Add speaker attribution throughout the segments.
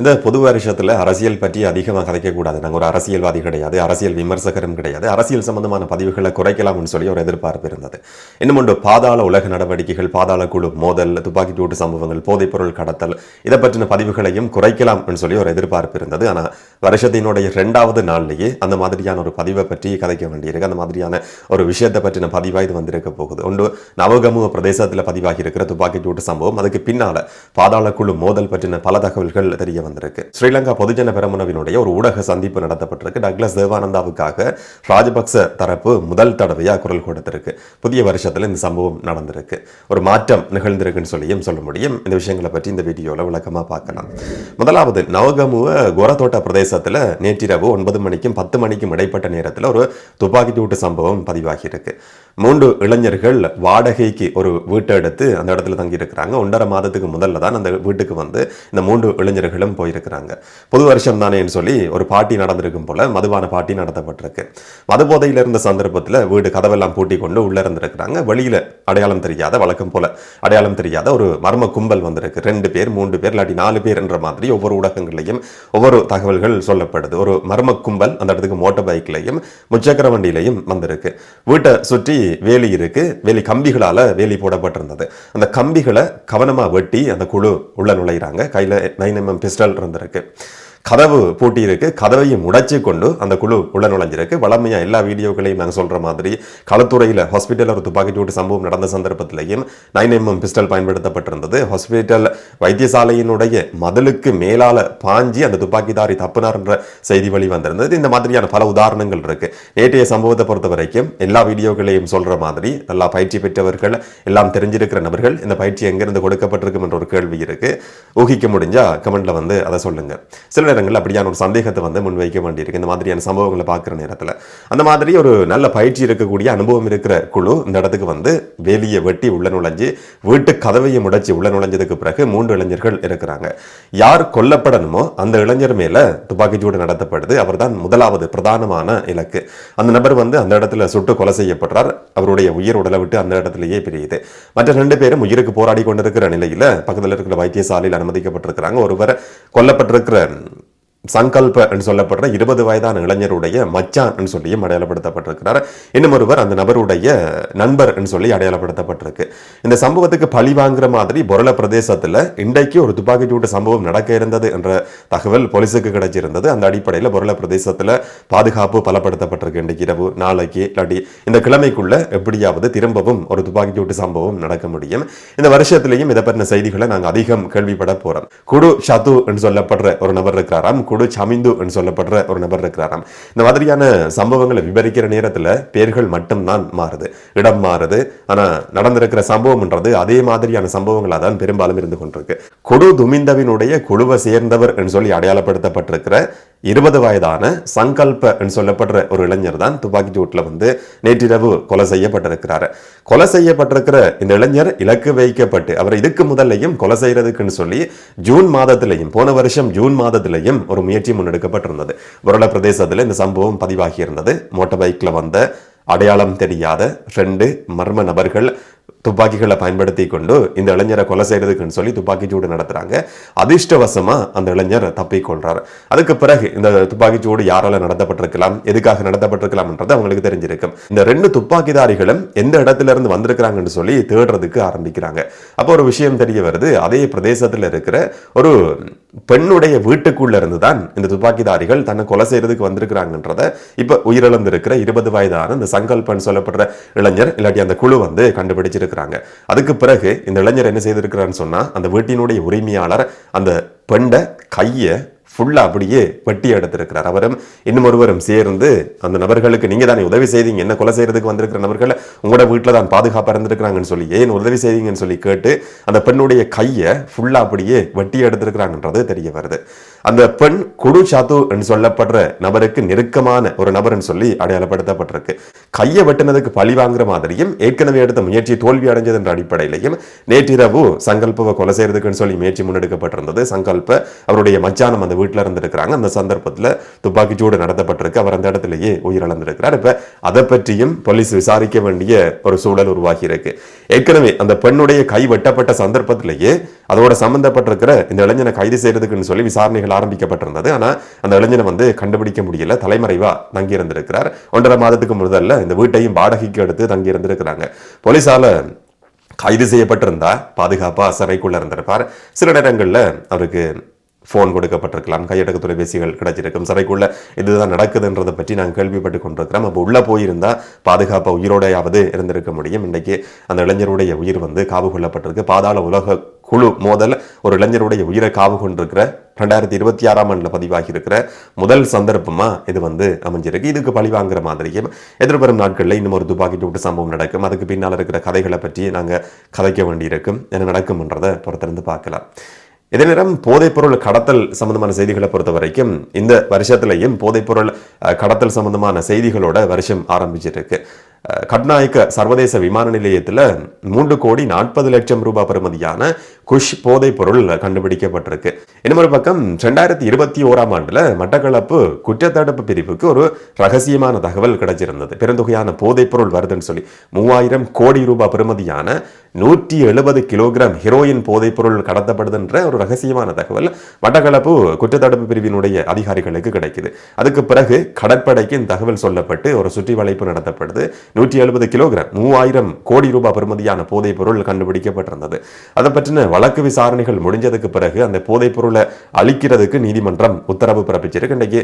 Speaker 1: இந்த பொது வருஷத்தில் அரசியல் பற்றி அதிகமாக கதைக்கக்கூடாது. நாங்கள் ஒரு அரசியல்வாதி கிடையாது அரசியல் விமர்சகரும் கிடையாது அரசியல் சம்பந்தமான பதிவுகளை குறைக்கலாம்னு சொல்லி ஒரு எதிர்பார்ப்பு இருந்தது. இன்னும் ஒன்று பாதாள உலக நடவடிக்கைகள் பாதாள குழு மோதல் துப்பாக்கிச்சூட்டு சம்பவங்கள் போதைப்பொருள் கடத்தல் இதை பற்றின பதிவுகளையும் குறைக்கலாம்னு சொல்லி ஒரு எதிர்பார்ப்பு இருந்தது. ஆனால் வருஷத்தினுடைய ரெண்டாவது நாள்லேயே அந்த மாதிரியான ஒரு பதிவை பற்றி கதைக்க வேண்டியிருக்கு. அந்த மாதிரியான ஒரு விஷயத்தை பற்றின பதிவாக இது வந்திருக்க போகுது. ஒன்று நவகமுக பிரதேசத்தில் பதிவாகி இருக்கிற துப்பாக்கிச்சூட்டு சம்பவம். அதுக்கு பின்னால் பாதாள குழு மோதல் பற்றின பல தகவல்கள் தெரிய வந்திருக்கு. ஸ்ரீலங்கா பொதுஜன பெரமுனவினுடைய ஒரு ஊடக சந்திப்பு நடத்தப்பட்டிருக்கு. டக்ளஸ் தேவானந்தாவுக்காக ராஜபக்ச தரப்பு முதல் தடவையாக குரல் கொடுத்திருக்கு. புதிய வருஷத்தில் இந்த சம்பவம் நடந்திருக்கு. ஒரு மாற்றம் நிகழ்ந்திருக்குன்னு சொல்லியும் சொல்ல முடியும். இந்த விஷயங்களை பற்றி இந்த வீடியோவில் விளக்கமாக பார்க்கலாம். முதலாவது நவகமுவ கோரத்தோட்ட பிரதேசத்தில் நேற்றிரவு ஒன்பது மணிக்கும் பத்து மணிக்கும் இடைப்பட்ட நேரத்தில் ஒரு துப்பாக்கி சூட்டு சம்பவம் பதிவாகியிருக்கு. மூன்று இளைஞர்கள் வாடகைக்கு ஒரு வீட்டை எடுத்து அந்த இடத்துல தங்கியிருக்கிறாங்க. ஒன்றரை மாதத்துக்கு முதல்ல தான் அந்த வீட்டுக்கு வந்து இந்த மூன்று இளைஞர்களும் போயிருக்கிறாங்க. புது வருஷம் தானேன்னு சொல்லி ஒரு பாட்டி நடந்திருக்கும் போல மதுவான பாட்டி நடத்தப்பட்டிருக்கு. மது போதையில் இருந்த சந்தர்ப்பத்தில் வீடு கதவெல்லாம் பூட்டி கொண்டு உள்ளே இருந்திருக்கிறாங்க. வெளியில் அடையாளம் தெரியாத வழக்கம் போல அடையாளம் தெரியாத ஒரு மர்ம கும்பல் வந்திருக்கு. ரெண்டு பேர் மூன்று பேர் இல்லாட்டி நாலு பேர் என்ற மாதிரி ஒவ்வொரு ஊடகங்களையும் ஒவ்வொரு தகவல்கள் சொல்லப்படுது. ஒரு மர்ம கும்பல் அந்த இடத்துக்கு மோட்டார் பைக்லையும் முச்சக்கர வண்டியிலையும் வந்திருக்கு. வீட்டை சுற்றி வேலி இருக்கு. வேலி கம்பிகளால் வேலி போடப்பட்டிருந்தது. அந்த கம்பிகளை கவனமாக வெட்டி அந்த குழு உள்ள நுழையிறாங்க. கையில் நைன் எம்எம் பிஸ்டல் இருந்திருக்கு. கதவு பூட்டி இருக்கு கதவையும் உடைச்சு கொண்டு அந்த குழு உள்ள நுழைஞ்சிருக்கு. வளமையா எல்லா வீடியோக்களையும் நாங்கள் சொல்ற மாதிரி களத்துறையில் ஹாஸ்பிட்டல் ஒரு துப்பாக்கிச்சூட்டு சம்பவம் நடந்த சந்தர்ப்பத்திலையும் நைன் எம்எம் பிஸ்டல் பயன்படுத்தப்பட்டிருந்தது. ஹாஸ்பிட்டல் வைத்தியசாலையினுடைய மதிலுக்கு மேலால பாஞ்சி அந்த துப்பாக்கிதாரி தப்புனார் என்ற செய்தி வழி வந்திருந்தது. இந்த மாதிரியான பல உதாரணங்கள் இருக்கு. நேற்றைய சம்பவத்தை பொறுத்த வரைக்கும் எல்லா வீடியோக்களையும் சொல்ற மாதிரி நல்லா பயிற்சி பெற்றவர்கள் எல்லாம் தெரிஞ்சிருக்கிற நபர்கள் இந்த பயிற்சி எங்கிருந்து கொடுக்கப்பட்டிருக்கும் என்ற ஒரு கேள்வி இருக்கு. ஊகிக்க முடிஞ்சா கமெண்ட்ல வந்து அதை சொல்லுங்க. சில நேரங்களில் அப்படியான ஒரு சந்தேகத்தை வந்து முன்வைக்க வேண்டியிருக்கு. இந்த மாதிரியான சம்பவங்களை பார்க்குற நேரத்தில். அந்த மாதிரி ஒரு நல்ல பயிற்சி இருக்கக்கூடிய அனுபவம் இருக்கிற குழு இந்த இடத்துக்கு வந்து வேலியை வெட்டி உள்ள நுழைஞ்சு வீட்டு கதவையை முடைச்சி உள்ள நுழைஞ்சதுக்கு பிறகு மூன்று இளைஞர்கள் இருக்கிறாங்க. யார் கொல்லப்படணுமோ அந்த இளைஞர் மேல துப்பாக்கிச்சூடு நடத்தப்படுது. அவர்தான் முதலாவது பிரதானமான இலக்கு. அந்த நபர் வந்து அந்த இடத்துல சுட்டு கொலை செய்யப்படுறார். அவருடைய உயிர் உடலை விட்டு அந்த இடத்துலயே பிரியுது. மற்ற ரெண்டு பேரும் உயிருக்கு போராடி கொண்டிருக்கிற நிலையில் பக்கத்தில் இருக்கிற வைத்தியசாலையில் அனுமதிக்கப்பட்டிருக்கிறாங்க. ஒருவர் கொல்லப்பட்டிருக்கிற சங்கல்ப என்று சொல்லப்படுற இருபது வயதான இளைஞருடைய மச்சான் என்று சொல்லியும் அடையாளப்படுத்தப்பட்டிருக்கிறார். இன்னும் ஒருவர் அந்த நபருடைய நண்பர் என்று சொல்லி அடையாளப்படுத்தப்பட்டிருக்கு. இந்த சம்பவத்துக்கு பழி வாங்குற மாதிரி பொருள பிரதேசத்தில் இன்றைக்கு ஒரு துப்பாக்கி சூட்டு சம்பவம் நடக்க இருந்தது என்ற தகவல் போலீஸுக்கு கிடைச்சிருந்தது. அந்த அடிப்படையில் பொருள பிரதேசத்தில் பாதுகாப்பு பலப்படுத்தப்பட்டிருக்கு இன்றைக்கு இரவு நாளைக்கு இல்லாட்டி இந்த கிழமைக்குள்ள எப்படியாவது திரும்பவும் ஒரு துப்பாக்கி சூட்டு சம்பவம் நடக்க முடியும். இந்த வருஷத்திலையும் இதை பற்றின செய்திகளை நாங்கள் அதிகம் கேள்விப்பட போறோம். குடு ஷத்து என்று சொல்லப்படுற ஒரு நபர் இருக்கிறாராம். குடு சமிந்து என்று சொல்லப்படுற ஒரு நபர் இருக்கிறாராம். இந்த மாதிரியான சம்பவங்களை விவரிக்கிற நேரத்தில் பேர்கள் மட்டும்தான் மாறுது. இடம் மாறுது. ஆனா நடந்திருக்கிற சம்பவம்ன்றது அதே மாதிரியான சம்பவங்களாக தான் பெரும்பாலும் இருந்து கொண்டிருக்கு. குடு துமிந்தவினுடைய குழுவை சேர்ந்தவர் என்று சொல்லி அடையாளப்படுத்தப்பட்டிருக்கிற இருபது வயதான சங்கல்ப என்று சொல்லப்படுற ஒரு இளைஞர் தான் துப்பாக்கி சூட்டில் வந்து நேற்றிரவு கொலை செய்யப்பட்டிருக்கிறாரு. கொலை செய்யப்பட்டிருக்கிற இந்த இளைஞர் இலக்கு வைக்கப்பட்டு அவர் இதுக்கு முதல்லையும் கொலை செய்யறதுக்குன்னு சொல்லி ஜூன் மாதத்திலையும் போன வருஷம் ஜூன் மாதத்திலையும் ஒரு முயற்சி முன்னெடுக்கப்பட்டிருந்தது. வருட பிரதேசத்தில் இந்த சம்பவம் பதிவாகி இருந்தது. மோட்டார் வந்த அடையாளம் தெரியாத ரெண்டு மர்ம நபர்கள் துப்பாக்கிகளை பயன்படுத்தி கொண்டு இந்த இளைஞரை கொலை செய்கிறதுக்குன்னு சொல்லி துப்பாக்கி சூடு அதிர்ஷ்டவசமாக அதிர்ஷ்டவசமா அந்த இளைஞர் தப்பிக்கொள்கிறார் அதுக்கு பிறகு இந்த துப்பாக்கி சூடு யாரால நடத்தப்பட்டிருக்கலாம் எதுக்காக நடத்தப்பட்டிருக்கலாம்ன்றது அவங்களுக்கு தெரிஞ்சிருக்கும். இந்த ரெண்டு துப்பாக்கிதாரிகளும் எந்த இடத்துல இருந்து வந்திருக்கிறாங்கன்னு சொல்லி தேடுறதுக்கு ஆரம்பிக்கிறாங்க. அப்போ ஒரு விஷயம் தெரிய வருது. அதே பிரதேசத்தில் இருக்கிற ஒரு பெண்ணுடைய வீட்டுக்குள்ள இருந்து தான் இந்த துப்பாக்கிதாரிகள் தன்னை கொலை செய்யறதுக்கு வந்திருக்கிறாங்கன்றத இப்ப உயிரிழந்திருக்கிற இருபது வயதான இந்த சங்கல்பன் சொல்லப்படுற இளைஞர் இல்லாட்டி அந்த குழு வந்து கண்டுபிடிச்சிருக்கிறாங்க. அதுக்கு பிறகு இந்த இளைஞர் என்ன செய்திருக்கிறான்னு சொன்னா அந்த வீட்டினுடைய உரிமையாளர் அந்த பெண்டை கையை ஃபுல்லாக அப்படியே வெட்டி எடுத்திருக்கிறார். அவரும் இன்னும் ஒருவரும் சேர்ந்து அந்த நபர்களுக்கு நீங்கள் தானே உதவி செய்தீங்க என்ன கொலை செய்கிறதுக்கு வந்திருக்கிற நபர்களை உங்களோட வீட்டில் தான் பாதுகாப்பாக இருந்திருக்கிறாங்கன்னு சொல்லி ஏன் உதவி செய்தீங்கன்னு சொல்லி கேட்டு அந்த பெண்ணுடைய கையை ஃபுல்லாக அப்படியே வெட்டி எடுத்திருக்கிறாங்கன்றது தெரிய வருது. அந்த பெண் குடு சாத்து என்று சொல்லப்படுற நபருக்கு நெருக்கமான ஒரு நபர்னு சொல்லி அடையாளப்படுத்தப்பட்டிருக்கு. கையை வெட்டினதுக்கு பழி வாங்குற மாதிரியும் ஏற்கனவே எடுத்த முயற்சி தோல்வி அடைஞ்சது என்ற அடிப்படையிலையும் நேற்றிரவு சங்கல்பவை கொலை செய்யறதுக்குன்னு சொல்லி முயற்சி முன்னெடுக்கப்பட்டிருந்தது. சங்கல்ப அவருடைய மச்சானம் அந்த வீட்டில் இருந்திருக்கிறாங்க அந்த சந்தர்ப்பத்தில் துப்பாக்கிச்சூடு நடத்தப்பட்டிருக்கு. அவர் அந்த இடத்திலேயே உயிரிழந்திருக்கிறார். இப்போ அதை பற்றியும் போலீஸ் விசாரிக்க வேண்டிய ஒரு சூழல் உருவாகி இருக்கு ஏற்கனவே அந்த பெண்ணுடைய கை வெட்டப்பட்ட சந்தர்ப்பத்திலேயே அதோட சம்பந்தப்பட்டிருக்கிற இந்த இளைஞனை கைது செய்யறதுக்குன்னு சொல்லி விசாரணைகள் ஆரம்பிக்கப்பட்டிருந்தது. ஆனா அந்த இளைஞனை வந்து கண்டுபிடிக்க முடியல. தலைமறைவா தங்கி இருந்திருக்கிறார் ஒன்றரை மாதத்துக்கு முதல்ல இந்த வீட்டையும் வாடகைக்கு எடுத்து தங்கி இருந்திருக்கிறாங்க போலீஸால கைது செய்யப்பட்டிருந்தா பாதுகாப்பா சிறைக்குள்ள இருந்திருப்பார். சில நேரங்களில் அவருக்கு ஃபோன் கொடுக்கப்பட்டிருக்கலாம். கையடக்க தொலைபேசிகள் கிடைச்சிருக்கும். சிறைக்குள்ள இதுதான் நடக்குதுன்றதை பற்றி நாங்கள் கேள்விப்பட்டு கொண்டிருக்கிறோம் அப்போ உள்ளே போயிருந்தால் பாதுகாப்பாக உயிரோடையாவது இருந்திருக்க முடியும். இன்றைக்கு அந்த இளைஞருடைய உயிர் வந்து காவு கொள்ளப்பட்டிருக்கு பாதாள உலக குழு மோதல் ஒரு இளைஞருடைய உயிரை காவு கொண்டிருக்கிற ரெண்டாயிரத்தி இருபத்தி ஆறாம் ஆண்டில் பதிவாகி இருக்கிற முதல் சந்தர்ப்பமா இது வந்து அமைஞ்சிருக்கு. இதுக்கு பழி வாங்குற மாதிரியும் எதிர்வரும் நாட்களில் இன்னும் ஒரு துப்பாக்கி சூட்டு சம்பவம் நடக்கும். அதுக்கு பின்னால் இருக்கிற கதைகளை பற்றி நாங்க கதைக்க வேண்டியிருக்கும். என்ன நடக்கும்ன்றதை பொறுத்திருந்து பார்க்கலாம். இதே நேரம் போதைப்பொருள் கடத்தல் சம்பந்தமான செய்திகளை பொறுத்த வரைக்கும் இந்த வருஷத்துலையும் போதைப்பொருள் கடத்தல் சம்பந்தமான செய்திகளோட வருஷம் ஆரம்பிச்சிருக்கு இருக்கு. கட்நாயக்க சர்வதேச விமான நிலையத்தில் மூன்று கோடி நாற்பது லட்சம் ரூபாய் பெறுமதியான குஷ் போதைப் பொருள் கண்டுபிடிக்கப்பட்டிருக்கு. இன்னொரு பக்கம் ரெண்டாயிரத்தி இருபத்தி ஓராம் ஆண்டுல மட்டக்களப்பு குற்றத்தடுப்பு பிரிவுக்கு ஒரு ரகசியமான தகவல் கிடைச்சிருந்தது. பெருந்தொகையான போதைப் பொருள் வருதுன்னு சொல்லி மூவாயிரம் கோடி ரூபாய் பெறுமதியான நூற்றி எழுபது கிலோகிராம் ஹீரோயின் போதைப் பொருள் கடத்தப்படுதுன்ற ஒரு ரகசியமான தகவல் மட்டக்களப்பு குற்றத்தடுப்பு பிரிவினுடைய அதிகாரிகளுக்கு கிடைக்குது. அதுக்கு பிறகு கடற்படைக்கு இந்த தகவல் சொல்லப்பட்டு ஒரு சுற்றி வளைப்பு நடத்தப்படுது. நூற்றி எழுபது கிலோகிராம் மூவாயிரம் கோடி ரூபாய் பெறுமதியான போதைப் பொருள் கண்டுபிடிக்கப்பட்டிருந்தது. அதை பற்றின வழக்கு விசாரணைகள் முடிஞ்சதுக்கு பிறகு அந்த போதைப் பொருளை அழிக்கிறதுக்கு நீதிமன்றம் உத்தரவு பிறப்பிச்சிருக்கு. இன்றைக்கு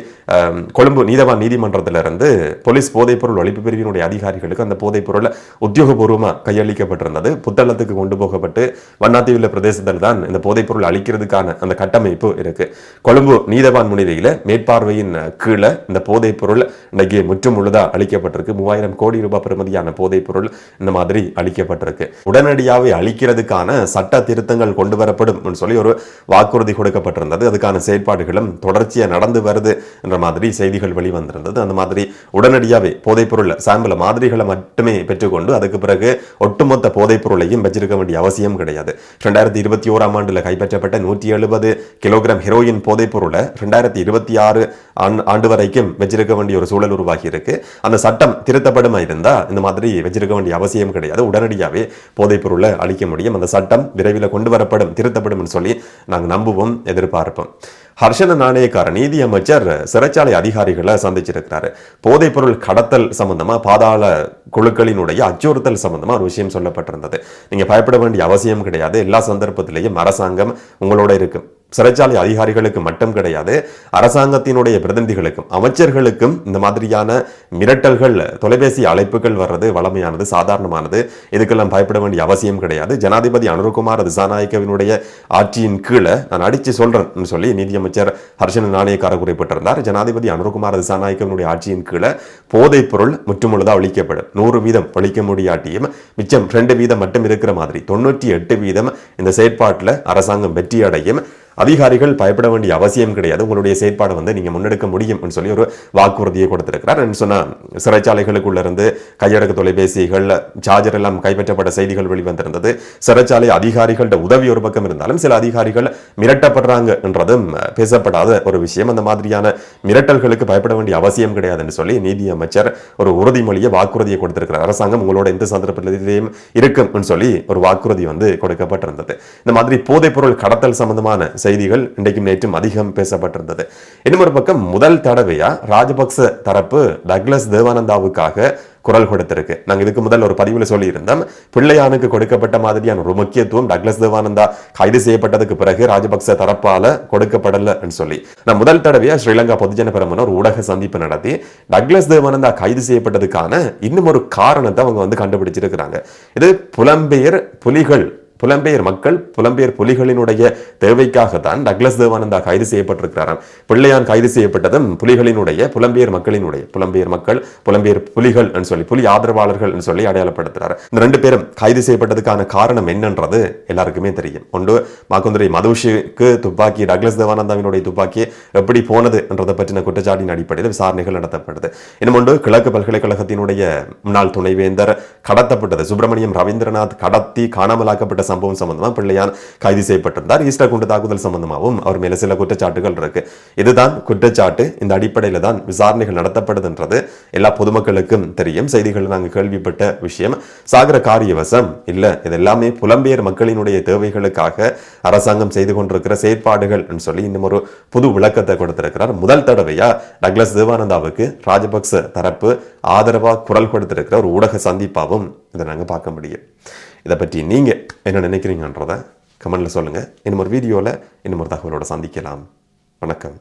Speaker 1: கொழும்பு நீதவான் நீதிமன்றத்திலிருந்து போலீஸ் போதைப் பொருள் ஒழிப்பு பிரிவினுடைய அதிகாரிகளுக்கு அந்த போதைப் பொருளை உத்தியோகபூர்வமாக கையளிக்கப்பட்டிருந்தது. புத்தளத்துக்கு கொண்டு போகப்பட்டு வண்ணாத்தீவில் பிரதேசத்தில் தான் இந்த போதைப் பொருள் அழிக்கிறதுக்கான அந்த கட்டமைப்பு இருக்கு. கொழும்பு நீதவான் முன்னிலையில் மேற்பார்வையின் கீழே இந்த போதைப் பொருள் இன்றைக்கு முற்றும் முழுதாக அளிக்கப்பட்டிருக்கு. மூவாயிரம் கோடி ரூபாய் பெறுமதியான போதைப் பொருள் இந்த மாதிரி அளிக்கப்பட்டிருக்கு. உடனடியாகவே அளிக்கிறதுக்கான சட்ட திருத்தங்கள் கொண்டு வரப்படும் சொல்லி ஒரு வாக்குறுதி கொடுக்கப்பட்டிருந்தது. அதுக்கான செயற்பாடுகளும் தொடர்ச்சியாக நடந்து வருது என்ற மாதிரி செய்திகள் வெளிவந்திருந்தது. அந்த மாதிரி உடனடியாகவே போதைப் பொருள் சாம்பிள் மாதிரிகளை மட்டுமே பெற்றுக்கொண்டு அதுக்கு பிறகு ஒட்டுமொத்த போதைப் பொருளையும் வச்சிருக்க வேண்டிய அவசியம் கிடையாது. ரெண்டாயிரத்தி இருபத்தி ஓராம் ஆண்டில் கைப்பற்றப்பட்ட நூற்றி எழுபது கிலோகிராம் ஹெரோயின் போதைப் பொருளை ரெண்டாயிரத்தி இருபத்தி ஆறு ஆண்டு வரைக்கும் வச்சிருக்க வேண்டிய ஒரு சூழல் உருவாகி இருக்கு அந்த சட்டம் திருத்தப்படுமா இருந்தால் இருந்தா இந்த மாதிரி வச்சிருக்க வேண்டிய அவசியம் கிடையாது. உடனடியாகவே போதைப் பொருளை அளிக்க முடியும். அந்த சட்டம் விரைவில் கொண்டு வரப்படும் திருத்தப்படும் சொல்லி நாங்கள் நம்புவோம் எதிர்பார்ப்போம். ஹர்ஷன நாணயக்கார நீதி அமைச்சர் சிறைச்சாலை அதிகாரிகளை சந்திச்சிருக்கிறாரு. போதைப் பொருள் கடத்தல் சம்பந்தமா பாதாள குழுக்களினுடைய அச்சுறுத்தல் சம்பந்தமா ஒரு விஷயம் சொல்லப்பட்டிருந்தது. நீங்க பயப்பட வேண்டிய அவசியம் கிடையாது. எல்லா சந்தர்ப்பத்திலையும் அரசாங்கம் உங்களோட இருக்கும் சிறைச்சாலை அதிகாரிகளுக்கு மட்டும் கிடையாது அரசாங்கத்தினுடைய பிரதிநிதிகளுக்கும் அமைச்சர்களுக்கும் இந்த மாதிரியான மிரட்டல்கள் தொலைபேசி அழைப்புகள் வர்றது வளமையானது சாதாரணமானது. இதுக்கெல்லாம் பயப்பட வேண்டிய அவசியம் கிடையாது. ஜனாதிபதி அனுருகுமார் திசாநாயக்கவினுடைய ஆட்சியின் கீழே நான் அடிச்சு சொல்கிறேன் சொல்லி நீதியமைச்சர் ஹர்ஷன் நாணயக்கார குறிப்பிட்டிருந்தார். ஜனாதிபதி அனுருகுமார் திசாநாயக்கவினுடைய ஆட்சியின் கீழே போதைப் பொருள் முற்றுமுழுதாக ஒழிக்கப்படும். நூறு வீதம் ஒழிக்க முடியாட்டியும் மிச்சம் ரெண்டு வீதம் மட்டும் இருக்கிற மாதிரி தொண்ணூற்றி எட்டு வீதம் இந்த செயற்பாட்டில் அரசாங்கம் வெற்றி அடையும் அதிகாரிகள் பயப்பட வேண்டிய அவசியம் கிடையாது. உங்களுடைய செயற்பாடு வந்து நீங்கள் முன்னெடுக்க முடியும்னு சொல்லி ஒரு வாக்குறுதியை கொடுத்திருக்கிறார். சொன்னால் சிறைச்சாலைகளுக்குள்ளிருந்து இருந்து கையடக்க தொலைபேசிகள் சார்ஜர் எல்லாம் கைப்பற்றப்பட்ட செய்திகள் வெளிவந்திருந்தது. சிறைச்சாலை அதிகாரிகளோட உதவி ஒரு பக்கம் இருந்தாலும் சில அதிகாரிகள் மிரட்டப்படுறாங்க என்றதும் பேசப்படாத ஒரு விஷயம். அந்த மாதிரியான மிரட்டல்களுக்கு பயப்பட வேண்டிய அவசியம் கிடையாது என்று சொல்லி நீதி அமைச்சர் ஒரு உறுதிமொழியை வாக்குறுதியை கொடுத்திருக்கிறார். அரசாங்கம் உங்களோட எந்த சந்தர்ப்பத்திலையும் இருக்கும் சொல்லி ஒரு வாக்குறுதி வந்து கொடுக்கப்பட்டிருந்தது. இந்த மாதிரி போதைப் பொருள் கடத்தல் சம்பந்தமான செய்திகள் இன்றைக்கும் நேற்றும் அதிகம் பேசப்பட்டிருந்தது. இன்னும் ஒரு பக்கம் முதல் தடவையா ராஜபக்ச தரப்பு டக்ளஸ் தேவானந்தாவுக்காக குரல் கொடுத்திருக்கு. நாங்கள் இதுக்கு முதல் ஒரு பதிவில் சொல்லியிருந்தோம். பிள்ளையானுக்கு கொடுக்கப்பட்ட மாதிரியான ஒரு முக்கியத்துவம் டக்ளஸ் தேவானந்தா கைது செய்யப்பட்டதுக்கு பிறகு ராஜபக்ச தரப்பால கொடுக்கப்படலன்னு சொல்லி. நான் முதல் தடவையா ஸ்ரீலங்கா பொதுஜன பெரமுன ஒரு ஊடக சந்திப்பு நடத்தி டக்ளஸ் தேவானந்தா கைது செய்யப்பட்டதுக்கான இன்னும் ஒரு காரணத்தை அவங்க வந்து கண்டுபிடிச்சிருக்கிறாங்க. இது புலம்பெயர் புலிகள் புலம்பெயர் மக்கள் புலம்பெயர் புலிகளினுடைய தேவைக்காகத்தான் டக்ளஸ் தேவானந்தா கைது செய்யப்பட்டிருக்கிறாராம். பிள்ளையான் கைது செய்யப்பட்டதும் புலிகளினுடைய புலம்பெயர் மக்களினுடைய புலம்பெயர் மக்கள் புலம்பெயர் புலிகள் சொல்லி புலி ஆதரவாளர்கள் சொல்லி அடையாளப்படுத்துறாரு. இந்த ரெண்டு பேரும் கைது செய்யப்பட்டதுக்கான காரணம் என்னன்றது எல்லாருக்குமே தெரியும். ஒன்று மாக்குந்துரை மதுஷுக்கு துப்பாக்கி டக்ளஸ் தேவானந்தாவினுடைய துப்பாக்கி எப்படி போனது என்றதை பற்றின குற்றச்சாட்டின் அடிப்படையில் விசாரணைகள் நடத்தப்படுது. இன்னும் ஒன்று கிழக்கு பல்கலைக்கழகத்தினுடைய முன்னாள் துணைவேந்தர் கடத்தப்பட்டது. சுப்பிரமணியம் ரவீந்திரநாத் கடத்தி காணாமலாக்கப்பட்ட சம்பவம் சம்பந்தமாக பிள்ளையான் கைது செய்யப்பட்டிருந்தார். ஈஸ்டர் குண்டு தாக்குதல் சம்பந்தமாகவும் அவர் மேல சில குற்றச்சாட்டுகள் இருக்கு. இதுதான் குற்றச்சாட்டு. இந்த அடிப்படையில் தான் விசாரணைகள் நடத்தப்படுதுன்றது. எல்லா பொதுமக்களுக்கும் தெரியும். செய்திகள் நாங்கள் கேள்விப்பட்ட விஷயம். சாகர காரியவசம் இல்ல இது எல்லாமே புலம்பெயர் மக்களினுடைய தேவைகளுக்காக அரசாங்கம் செய்து கொண்டிருக்கிற செயற்பாடுகள் சொல்லி இன்னும் ஒரு புது விளக்கத்தை கொடுத்திருக்கிறார். முதல் தடவையா டக்ளஸ் தேவானந்தாவுக்கு ராஜபக்ச தரப்பு ஆதரவா குரல் கொடுத்திருக்கிற ஒரு ஊடக சந்திப்பாகவும் இதை நாங்க பார்க்க முடியும். இதை பற்றி நீங்கள் என்ன நினைக்கிறீங்கன்றதை கமெண்டில் சொல்லுங்கள் இன்னும் ஒரு வீடியோவில் இன்னும் ஒரு தகவலோடு சந்திக்கலாம். வணக்கம்.